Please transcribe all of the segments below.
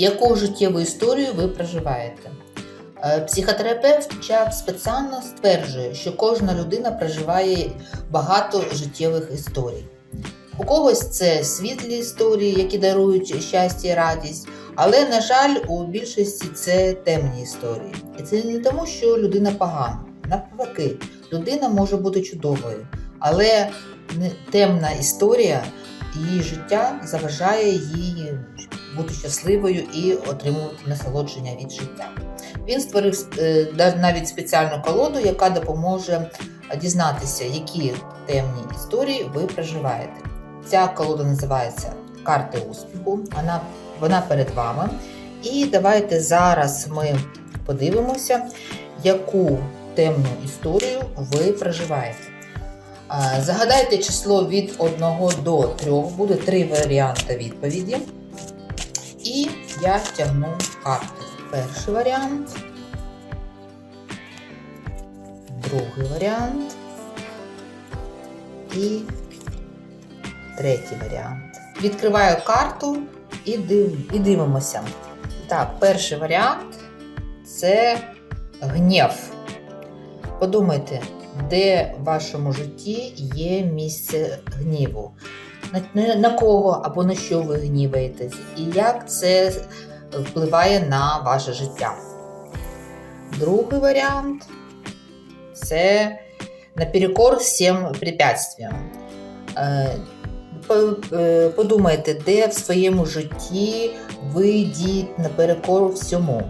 Яку життєву історію ви проживаєте? Е, Психотерапевт Чак спеціально стверджує, що кожна людина проживає багато життєвих історій. У когось це світлі історії, які дарують щастя і радість, але, на жаль, у більшості це темні історії. І це не тому, що людина погана. Навпаки, людина може бути чудовою, але темна історія її життя заважає їй бути щасливою і отримувати насолодження від життя. Він створив е, навіть спеціальну колоду, яка допоможе дізнатися, які темні історії ви проживаєте. Ця колода називається Карти успіху. Вона, вона перед вами. І давайте зараз ми подивимося, яку темну історію ви проживаєте. Загадайте число від 1 до 3, буде три варіанти відповіді. І я тягну карти. Перший варіант, другий варіант і третій варіант. Відкриваю карту і, див, і дивимося. Так, перший варіант це гнів. Подумайте, де в вашому житті є місце гніву, на, на, кого або на що ви гніваєтесь, і як це впливає на ваше життя. Другий варіант це наперекор всім препятствиям. Е, е, Подумайте, де в своєму житті ви дієте наперекор всьому.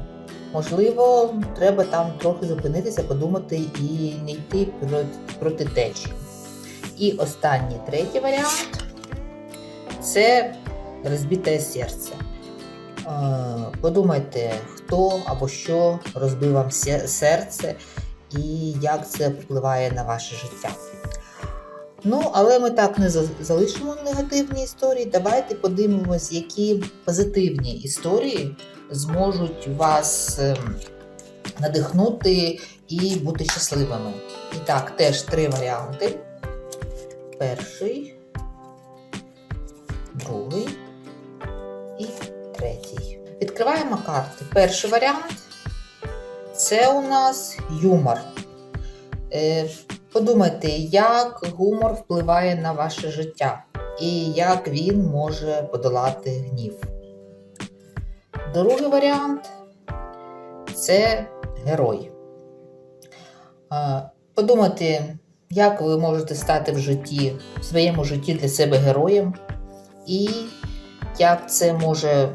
Можливо, треба там трохи зупинитися, подумати і не йти проти, течії. І останній третій варіант це розбите серце. Е, Подумайте, хто або що розбив вам серце і як це впливає на ваше життя. Ну, але ми так не залишимо негативні історії. Давайте подивимось, які позитивні історії зможуть вас ем, надихнути і бути щасливими. І так, теж три варіанти. Перший, другий і третій. Відкриваємо карти. Перший варіант це у нас юмор. Подумайте, як гумор впливає на ваше життя і як він може подолати гнів. Другий варіант це герой. Подумайте, як ви можете стати в житті, в своєму житті для себе героєм, і як це може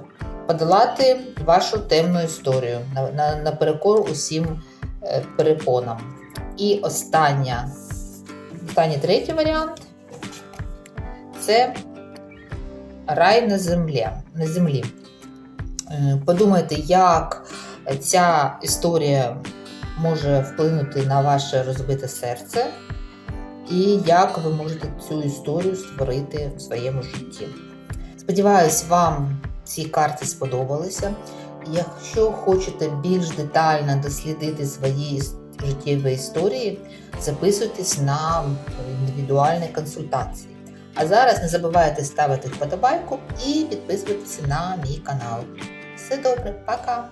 подолати вашу темну історію на, на, наперекор усім е, перепонам. І остання, останній третій варіант це рай на землі. На землі. Е, Подумайте, як ця історія може вплинути на ваше розбите серце, і як ви можете цю історію створити в своєму житті. Сподіваюсь, вам ці карти сподобалися. Якщо хочете більш детально дослідити свої іс- життєві історії, записуйтесь на індивідуальні консультації. А зараз не забувайте ставити вподобайку і підписуватися на мій канал. Все добре, пока!